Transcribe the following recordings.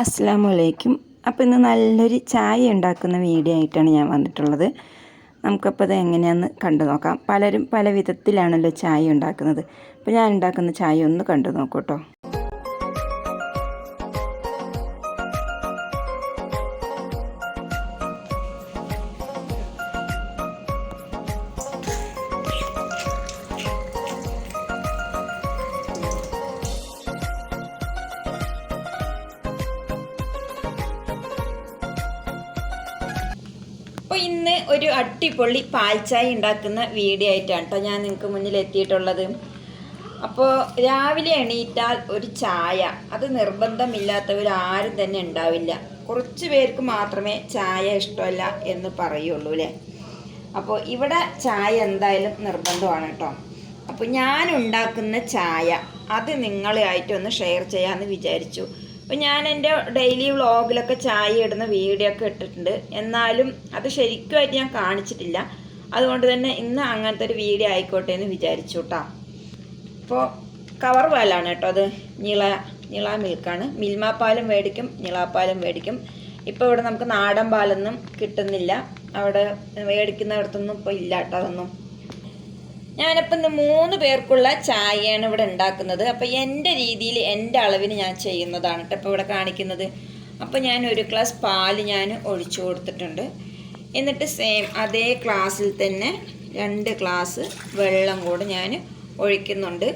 അസ്സാം വലൈക്കും അപ്പോൾ ഇന്ന് നല്ലൊരു ചായ ഉണ്ടാക്കുന്ന വീഡിയോ ആയിട്ടാണ് ഞാൻ വന്നിട്ടുള്ളത്. നമുക്കപ്പോൾ അത് എങ്ങനെയാണെന്ന് കണ്ടു നോക്കാം. പലരും പല വിധത്തിലാണല്ലോ ചായ ഉണ്ടാക്കുന്നത്. അപ്പോൾ ഞാൻ ഉണ്ടാക്കുന്ന ചായ ഒന്ന് കണ്ടു നോക്കൂട്ടോ അപ്പോൾ ഇന്ന് ഒരു അടിപൊളി പാൽച്ചായ ചായ ഉണ്ടാക്കുന്ന വീഡിയോ ആയിട്ടാണ് കേട്ടോ ഞാൻ നിങ്ങൾക്ക് മുന്നിൽ എത്തിയിട്ടുള്ളത് അപ്പോൾ രാവിലെ എണീറ്റാൽ ഒരു ചായ. അത് നിർബന്ധമില്ലാത്തവർ ആരും തന്നെ ഉണ്ടാവില്ല. കുറച്ച് പേർക്ക് മാത്രമേ ചായ ഇഷ്ടമല്ല എന്ന് പറയുള്ളൂ അല്ലേ? അപ്പോൾ ഇവിടെ ചായ എന്തായാലും നിർബന്ധമാണ് കേട്ടോ. അപ്പോൾ ഞാൻ ഉണ്ടാക്കുന്ന ചായ അത് നിങ്ങളുമായിട്ടൊന്ന് ഷെയർ ചെയ്യാമെന്ന് വിചാരിച്ചു. അപ്പോൾ ഞാൻ എന്റെ ഡെയിലി വ്ളോഗിലൊക്കെ ചായ ഇടുന്ന വീഡിയോ ഒക്കെ ഇട്ടിട്ടുണ്ട്. എന്നാലും അത് ശരിക്കുമായിട്ട് ഞാൻ കാണിച്ചിട്ടില്ല. അതുകൊണ്ട് തന്നെ ഇന്ന് അങ്ങനത്തെ ഒരു വീഡിയോ ആയിക്കോട്ടെ എന്ന് വിചാരിച്ചു കേട്ടോ അപ്പോൾ കവർ പാലാണ് കേട്ടോ അത്. നിള നീള മിൽക്കാണ്. മിൽമ പാലും മേടിക്കും നീളാപ്പാലും മേടിക്കും. ഇപ്പോൾ ഇവിടെ നമുക്ക് നാടൻ പാലൊന്നും കിട്ടുന്നില്ല. അവിടെ മേടിക്കുന്നിടത്തൊന്നും ഇപ്പോൾ ഇല്ല കേട്ടോ അതൊന്നും. ഞാനിപ്പോൾ ഇന്ന് മൂന്ന് പേർക്കുള്ള ചായയാണ് ഇവിടെ ഉണ്ടാക്കുന്നത്. അപ്പോൾ എന്റെ രീതിയിൽ എന്റെ അളവിന് ഞാൻ ചെയ്യുന്നതാണ് കേട്ടോ ഇപ്പോൾ ഇവിടെ കാണിക്കുന്നത്. അപ്പോൾ ഞാൻ ഒരു ഗ്ലാസ് പാൽ ഞാൻ ഒഴിച്ചു കൊടുത്തിട്ടുണ്ട്. എന്നിട്ട് സെയിം അതേ ഗ്ലാസ്സിൽ തന്നെ രണ്ട് ഗ്ലാസ് വെള്ളം കൂടെ ഞാൻ ഒഴിക്കുന്നുണ്ട്.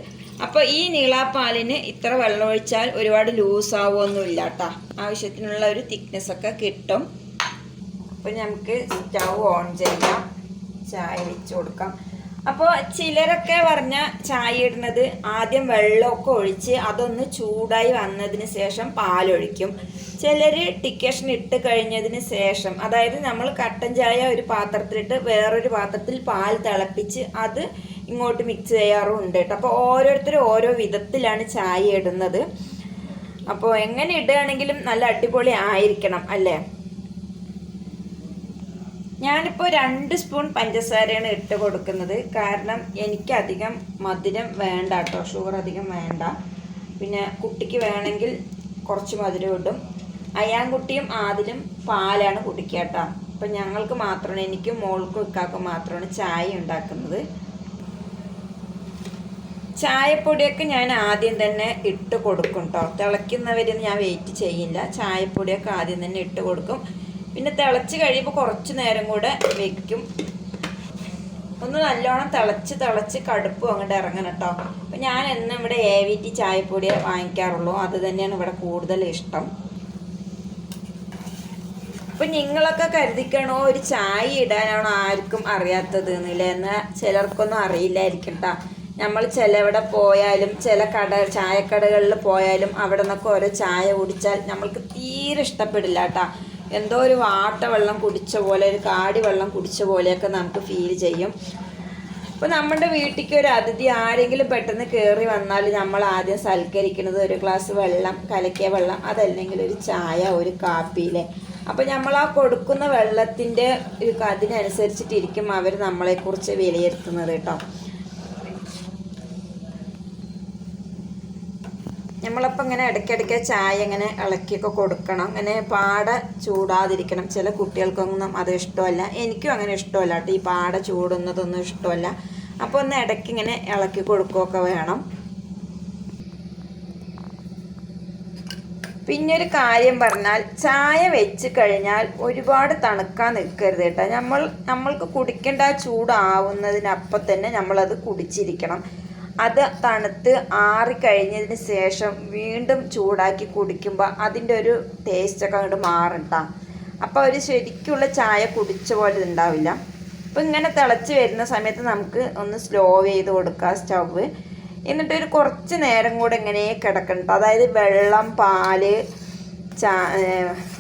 അപ്പോൾ ഈ നീളാപ്പാലിന് ഇത്ര വെള്ളം ഒഴിച്ചാൽ ഒരുപാട് ലൂസ് ആവുമൊന്നുമില്ല കേട്ടോ. ആവശ്യത്തിനുള്ള ഒരു തിക്നെസ് ഒക്കെ കിട്ടും. അപ്പോൾ നമുക്ക് സ്റ്റൗ ഓൺ ചെയ്യാം. ചായ വെച്ച് കൊടുക്കാം. അപ്പോൾ ചിലരൊക്കെ പറഞ്ഞ ചായ ഇടുന്നത് ആദ്യം വെള്ളമൊക്കെ ഒഴിച്ച് അതൊന്ന് ചൂടായി വന്നതിന് ശേഷം പാലൊഴിക്കും. ചിലർ ടിക്കേഷൻ ഇട്ട് കഴിഞ്ഞതിന് ശേഷം അതായത് നമ്മൾ കട്ടൻ ചായ ഒരു പാത്രത്തിലിട്ട് വേറൊരു പാത്രത്തിൽ പാൽ തിളപ്പിച്ച് അത് ഇങ്ങോട്ട് മിക്സ് ചെയ്യാറുമുണ്ട് കേട്ടോ. അപ്പോൾ ഓരോരുത്തരും ഓരോ വിധത്തിലാണ് ചായ ഇടുന്നത്. അപ്പോൾ എങ്ങനെ ഇടുകയാണെങ്കിലും നല്ല അടിപൊളി ആയിരിക്കണം അല്ലേ? ഞാനിപ്പോൾ രണ്ട് സ്പൂൺ പഞ്ചസാരയാണ് ഇട്ട് കൊടുക്കുന്നത്. കാരണം എനിക്കധികം മധുരം വേണ്ട കേട്ടോ ഷുഗർ അധികം വേണ്ട. പിന്നെ കുട്ടിക്ക് വേണമെങ്കിൽ കുറച്ച് മധുരം ഇടും. അയാൻകുട്ടിയും ആദിലും പാലാണ് കുടിക്കുക കേട്ടോ അപ്പം ഞങ്ങൾക്ക് മാത്രമാണ് എനിക്കും മോൾക്കും ഇക്കാക്കും മാത്രമാണ് ചായ ഉണ്ടാക്കുന്നത്. ചായപ്പൊടിയൊക്കെ ഞാൻ ആദ്യം തന്നെ ഇട്ട് കൊടുക്കും കേട്ടോ തിളയ്ക്കുന്നവരെ ഞാൻ വെയിറ്റ് ചെയ്യില്ല. ചായപ്പൊടിയൊക്കെ ആദ്യം തന്നെ ഇട്ട് കൊടുക്കും. പിന്നെ തിളച്ച് കഴിയുമ്പോൾ കുറച്ച് നേരം കൂടെ വെക്കും. ഒന്ന് നല്ലോണം തിളച്ച് തിളച്ച് കടുപ്പും അങ്ങോട്ട് ഇറങ്ങണം കേട്ടോ. അപ്പം ഞാൻ എന്നും ഇവിടെ എ വി ടി ചായപ്പൊടി വാങ്ങിക്കാറുള്ളൂ. അത് തന്നെയാണ് ഇവിടെ കൂടുതൽ ഇഷ്ടം. അപ്പം നിങ്ങളൊക്കെ കരുതിക്കണോ ഒരു ചായ ഇടാനാണോ ആർക്കും അറിയാത്തത് എന്നില്ല എന്നാൽ ചിലർക്കൊന്നും അറിയില്ലായിരിക്കും കേട്ടോ. നമ്മൾ ചിലവിടെ പോയാലും ചില കട ചായക്കടകളിൽ പോയാലും അവിടെ നിന്നൊക്കെ ഓരോ ചായ കുടിച്ചാൽ നമ്മൾക്ക് തീരെ ഇഷ്ടപ്പെടില്ല കേട്ടോ. എന്തോ ഒരു വാട്ട വെള്ളം കുടിച്ച പോലെ ഒരു കാടി വെള്ളം കുടിച്ച പോലെയൊക്കെ നമുക്ക് ഫീൽ ചെയ്യും. അപ്പോൾ നമ്മുടെ വീട്ടിലേക്ക് ഒരു അതിഥി ആരെങ്കിലും പെട്ടെന്ന് കയറി വന്നാൽ നമ്മൾ ആദ്യം സൽക്കരിക്കുന്നത് ഒരു ഗ്ലാസ് വെള്ളം കലക്കിയ വെള്ളം അതല്ലെങ്കിൽ ഒരു ചായ ഒരു കാപ്പിയിലെ അപ്പോൾ നമ്മൾ ആ കൊടുക്കുന്ന വെള്ളത്തിന്റെ ഒരു അതിനനുസരിച്ചിട്ടിരിക്കും അവർ നമ്മളെക്കുറിച്ച് വിലയിരുത്തുന്നത് കേട്ടോ. നമ്മളപ്പോൾ ഇങ്ങനെ ഇടയ്ക്കിടയ്ക്ക് ചായ ഇങ്ങനെ ഇളക്കിയൊക്കെ കൊടുക്കണം. ഇങ്ങനെ പാട ചൂടാതിരിക്കണം. ചില കുട്ടികൾക്കൊന്നും അത് ഇഷ്ടമല്ല. എനിക്കും അങ്ങനെ ഇഷ്ടമല്ല കേട്ടോ. ഈ പാട ചൂടുന്നതൊന്നും ഇഷ്ടമല്ല. അപ്പോൾ ഒന്ന് ഇടയ്ക്ക് ഇങ്ങനെ ഇളക്കി കൊടുക്കുകയൊക്കെ വേണം. പിന്നെ ഒരു കാര്യം പറഞ്ഞാൽ ചായ വെച്ച് കഴിഞ്ഞാൽ ഒരുപാട് തണുക്കാൻ നിൽക്കരുത് കേട്ടോ. നമ്മൾ നമ്മൾക്ക് കുടിക്കേണ്ട ചൂടാവുന്നതിനപ്പം തന്നെ നമ്മളത് കുടിച്ചിരിക്കണം. അത് തണുത്ത് ആറിക്കഴിഞ്ഞതിന് ശേഷം വീണ്ടും ചൂടാക്കി കുടിക്കുമ്പോൾ അതിന്റെ ഒരു ടേസ്റ്റൊക്കെ അങ്ങോട്ട് മാറണ്ട അപ്പോൾ ഒരു ശരിക്കുള്ള ചായ കുടിച്ച പോലെ ഉണ്ടാവില്ല അപ്പോൾ ഇങ്ങനെ തിളച്ച് വരുന്ന സമയത്ത് നമുക്ക് ഒന്ന് സ്ലോ ചെയ്ത് കൊടുക്കുക സ്റ്റവ്. എന്നിട്ട് ഒരു കുറച്ച് നേരം കൂടെ ഇങ്ങനെ കിടക്കണ്ട അതായത് വെള്ളം പാൽ ചാ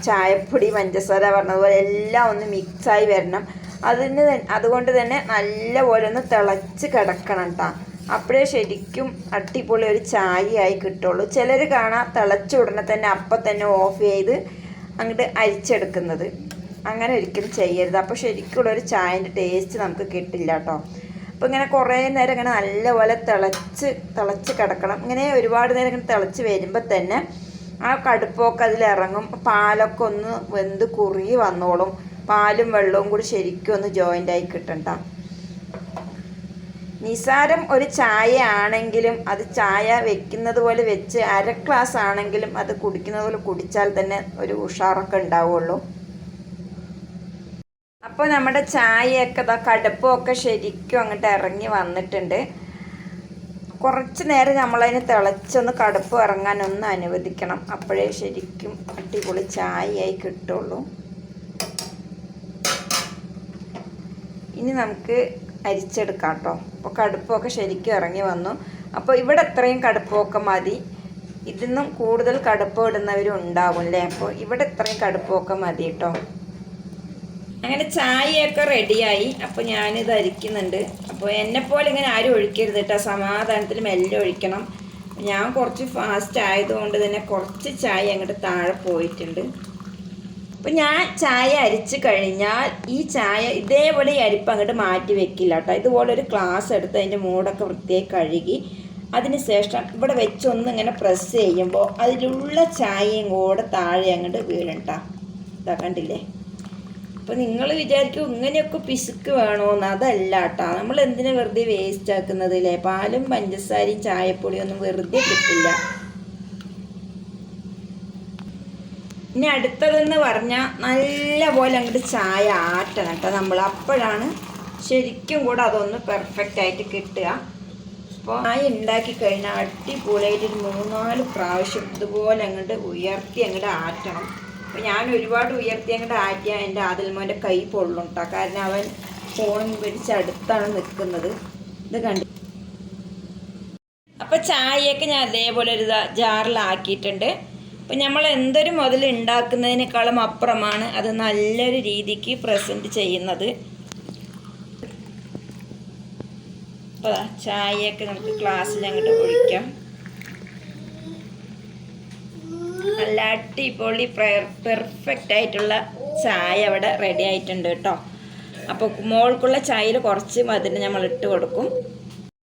ചായപ്പൊടി പഞ്ചസാര പറഞ്ഞതുപോലെ എല്ലാം ഒന്ന് മിക്സായി വരണം. അതിന് അതുകൊണ്ട് തന്നെ നല്ലപോലെ ഒന്ന് തിളച്ച് കിടക്കണം കേട്ടോ അപ്പോഴേ ശരിക്കും അടിപൊളി ഒരു ചായയായി കിട്ടുള്ളൂ. ചിലർ കാണാൻ തിളച്ച ഉടനെ തന്നെ അപ്പം തന്നെ ഓഫ് ചെയ്ത് അങ്ങോട്ട് അരിച്ചെടുക്കുന്നത്. അങ്ങനെ ഒരിക്കലും ചെയ്യരുത്. അപ്പോൾ ശരിക്കുള്ള ഒരു ചായന്റെ ടേസ്റ്റ് നമുക്ക് കിട്ടില്ല കേട്ടോ അപ്പോൾ ഇങ്ങനെ കുറേ നേരം ഇങ്ങനെ നല്ലപോലെ തിളച്ച് തിളച്ച് കിടക്കണം. ഇങ്ങനെ ഒരുപാട് നേരം ഇങ്ങനെ തിളച്ച് വരുമ്പോൾ തന്നെ ആ കടുപ്പൊക്കെ അതിലിറങ്ങും പാലൊക്കെ ഒന്ന് വെന്ത് കുറുകി വന്നോളും. പാലും വെള്ളവും കൂടി ശരിക്കും ഒന്ന് ജോയിന്റ് ആയി കിട്ടണ്ട. നിസാരം ഒരു ചായ ആണെങ്കിലും അത് ചായ വെക്കുന്നത് പോലെ വെച്ച് അര ഗ്ലാസ് ആണെങ്കിലും അത് കുടിക്കുന്നത് പോലെ കുടിച്ചാൽ തന്നെ ഒരു ഉഷാറൊക്കെ ഉണ്ടാവുള്ളൂ. അപ്പോൾ നമ്മുടെ ചായയൊക്കെ ഇതാ കടുപ്പമൊക്കെ ശരിക്കും അങ്ങോട്ട് ഇറങ്ങി വന്നിട്ടുണ്ട്. കുറച്ച് നേരം നമ്മളതിന് തിളച്ചൊന്ന് കടുപ്പ് ഇറങ്ങാനൊന്ന് അനുവദിക്കണം. അപ്പോഴേ ശരിക്കും അടിപൊളി ചായയായി കിട്ടുള്ളൂ. ഇനി നമുക്ക് അരിച്ചെടുക്കാം കേട്ടോ അപ്പോൾ കടുപ്പമൊക്കെ ശരിക്കും ഇറങ്ങി വന്നു. അപ്പോൾ ഇവിടെ എത്രയും കടുപ്പമൊക്കെ മതി. ഇതിന്നും കൂടുതൽ കടുപ്പം ഇടുന്നവരും ഉണ്ടാകും അല്ലേ അപ്പോൾ ഇവിടെ എത്രയും കടുപ്പമൊക്കെ മതി കേട്ടോ അങ്ങനെ ചായയൊക്കെ റെഡിയായി. അപ്പോൾ ഞാനിത് അരിക്കുന്നുണ്ട്. അപ്പോൾ എന്നെപ്പോലെ ഇങ്ങനെ ആരും ഒഴിക്കരുത് കേട്ടോ സമാധാനത്തിൽ മെല്ലെ ഒഴിക്കണം. ഞാൻ കുറച്ച് ഫാസ്റ്റ് ആയതുകൊണ്ട് തന്നെ കുറച്ച് ചായ അങ്ങോട്ട് താഴെ പോയിട്ടുണ്ട്. അപ്പം ഞാൻ ചായ അരിച്ച് കഴിഞ്ഞാൽ ഈ ചായ ഇതേപോലെ ഈ അരിപ്പ് അങ്ങോട്ട് മാറ്റി വെക്കില്ല കേട്ടോ. ഇതുപോലെ ഒരു ഗ്ലാസ് എടുത്ത് അതിന്റെ മൂടൊക്കെ വൃത്തിയായി കഴുകി അതിന് ശേഷം ഇവിടെ വെച്ചൊന്ന് ഇങ്ങനെ പ്രസ് ചെയ്യുമ്പോൾ അതിലുള്ള ചായയും കൂടെ താഴെ അങ്ങോട്ട് വീഴണ്ടാ ഇതാ കണ്ടില്ലേ? അപ്പോൾ നിങ്ങൾ വിചാരിക്കും ഇങ്ങനെയൊക്കെ പിശുക്ക് വേണോന്ന്. അതല്ല കേട്ടോ. നമ്മൾ എന്തിനാ വെറുതെ വേസ്റ്റ് ആക്കുന്നത് അല്ലേ പാലും പഞ്ചസാരയും ചായപ്പൊടിയൊന്നും വെറുതെ കിട്ടില്ല. ഇനി അടുത്തതെന്ന് പറഞ്ഞാൽ നല്ല പോലെ അങ്ങോട്ട് ചായ ആട്ടണം കേട്ടോ നമ്മൾ അപ്പോഴാണ് ശരിക്കും കൂടെ അതൊന്ന് പെർഫെക്റ്റ് ആയിട്ട് കിട്ടുക. അപ്പോൾ ചായ ഉണ്ടാക്കി കഴിഞ്ഞാൽ അടിപൊളിയായിട്ട് ഒരു മൂന്നാൽ പ്രാവശ്യം ഇതുപോലെ അങ്ങോട്ട് ഉയർത്തി അങ്ങോട്ട് ആറ്റണം. അപ്പോൾ ഞാൻ ഒരുപാട് ഉയർത്തി അങ്ങോട്ട് ആറ്റിയാൽ എന്റെ ആദിൽമോന്റെ കൈ പൊള്ളും കേട്ടോ. കാരണം അവൻ ഫോണും പിടിച്ച് അടുത്താണ് നിൽക്കുന്നത് ഇത് കണ്ടു അപ്പോൾ ചായയൊക്കെ ഞാൻ അതേപോലെ ഒരു ജാറിലാക്കിയിട്ടുണ്ട്. അപ്പം നമ്മൾ എന്തൊരു മുതൽ ഉണ്ടാക്കുന്നതിനേക്കാളും അപ്പുറമാണ് അത് നല്ലൊരു രീതിക്ക് പ്രസന്റ് ചെയ്യുന്നത്. അപ്പോൾ ചായയൊക്കെ നമുക്ക് ക്ലാസ്സിൽ അങ്ങോട്ട് ഒഴിക്കാം. നല്ല അടിപൊളി പെർഫെക്റ്റ് ആയിട്ടുള്ള ചായ അവിടെ റെഡി ആയിട്ടുണ്ട് കേട്ടോ. അപ്പോൾ മോൾക്കുള്ള ചായയിൽ കുറച്ച് മധുരം നമ്മൾ ഇട്ട് കൊടുക്കും.